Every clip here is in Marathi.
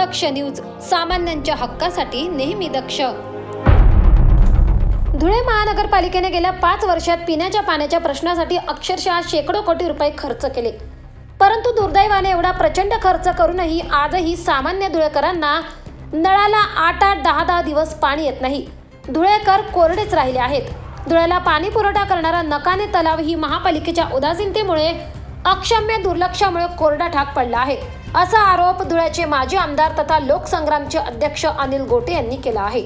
दक्ष न्यूज सामान्यांच्या हक्कासाठी नेहमी दक्ष. धुळे महानगरपालिकेने गेल्या पाच वर्षात पिण्याच्या पाण्याच्या प्रश्नासाठी अक्षरशः शेकडो कोटी रुपये खर्च केले. परंतु दुर्दैवाने एवढा प्रचंड खर्च करूनही आजही सामान्य धुळेकरांना नळाला आठ आठ दहा दहा दिवस पाणी येत नाही. धुळेकर कोरडेच राहिले आहेत. धुळ्याला पाणी पुरवठा करणारा नकाने तलाव ही महापालिकेच्या उदासीनतेमुळे अक्षम्य दुर्लक्षामुळे कोरडा ठाक पडला आहे. असा आरोप धुळ्याचे माजी आमदार तथा लोकसंग्रामचे अध्यक्ष अनिल गोटे यांनी केला आहे.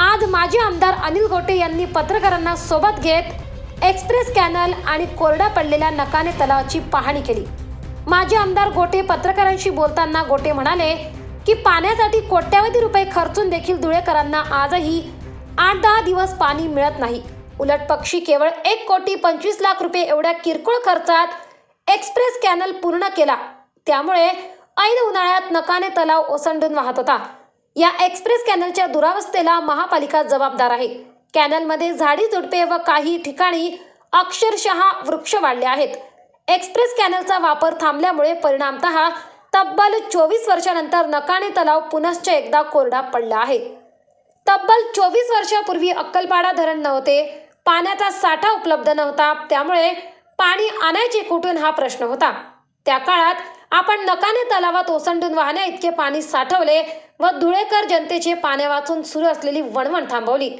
आज माजी आमदार अनिल गोटे यांनी पत्रकारांना सोबत घेत एक्सप्रेस कॅनल आणि कोरडा पडलेल्या नकाने तलावाची पाहणी केली. माजी आमदार गोटे पत्रकारांशी बोलताना गोटे म्हणाले की पाण्यासाठी कोट्यावधी रुपये खर्चून देखील धुळेकरांना आजही आठ दहा दिवस पाणी मिळत नाही. उलट पक्षी केवळ एक कोटी पंचवीस लाख रुपये एवढ्या किरकोळ खर्चात एक्सप्रेस कॅनल पूर्ण केला. त्यामुळे ऐन उन्हाळ्यात नकाने तलाव ओसंडून वाहत होता. या एक्सप्रेस कॅनलच्या दुरावस्थेला महापालिका जबाबदार आहे. कॅनलमध्ये झाडी झुडपे व काही ठिकाणी अक्षरशः वृक्ष वाढले आहेत. एक्सप्रेस कॅनलचा वापर थांबल्यामुळे परिणामतः तब्बल चोवीस वर्षानंतर नकाने तलाव पुनश्च एकदा कोरडा पडला आहे. तब्बल चोवीस वर्षापूर्वी अक्कलपाडा धरण नव्हते पाण्याचा साठा उपलब्ध नव्हता त्यामुळे पाणी आणायचे कुठून हा प्रश्न होता. त्या काळात आपण नकाने तलावात ओसंडून वाहण्या इतके पाणी साठवले व धुळेकर जनतेचे पाण्या वाचून सुरू असलेली वणवण थांबवली.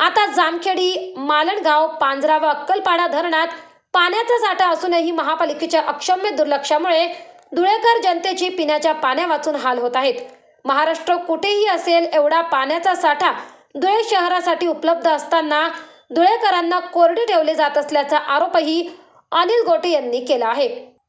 आता जामखेडी मालणगाव पांजरा व अक्कलपाडा धरणात पाण्याचा साठा असूनही महापालिकेच्या अक्षम्य दुर्लक्षामुळे धुळेकर जनतेची पिण्याच्या पाण्या वाचून हाल होत आहेत. महाराष्ट्र कुठेही असेल एवढा पाण्याचा साठा धुळे शहरासाठी उपलब्ध असताना धुळेकरांना कोरडे ठेवले जात असल्याचा आरोपही अनिल गोटे यांनी केला आहे.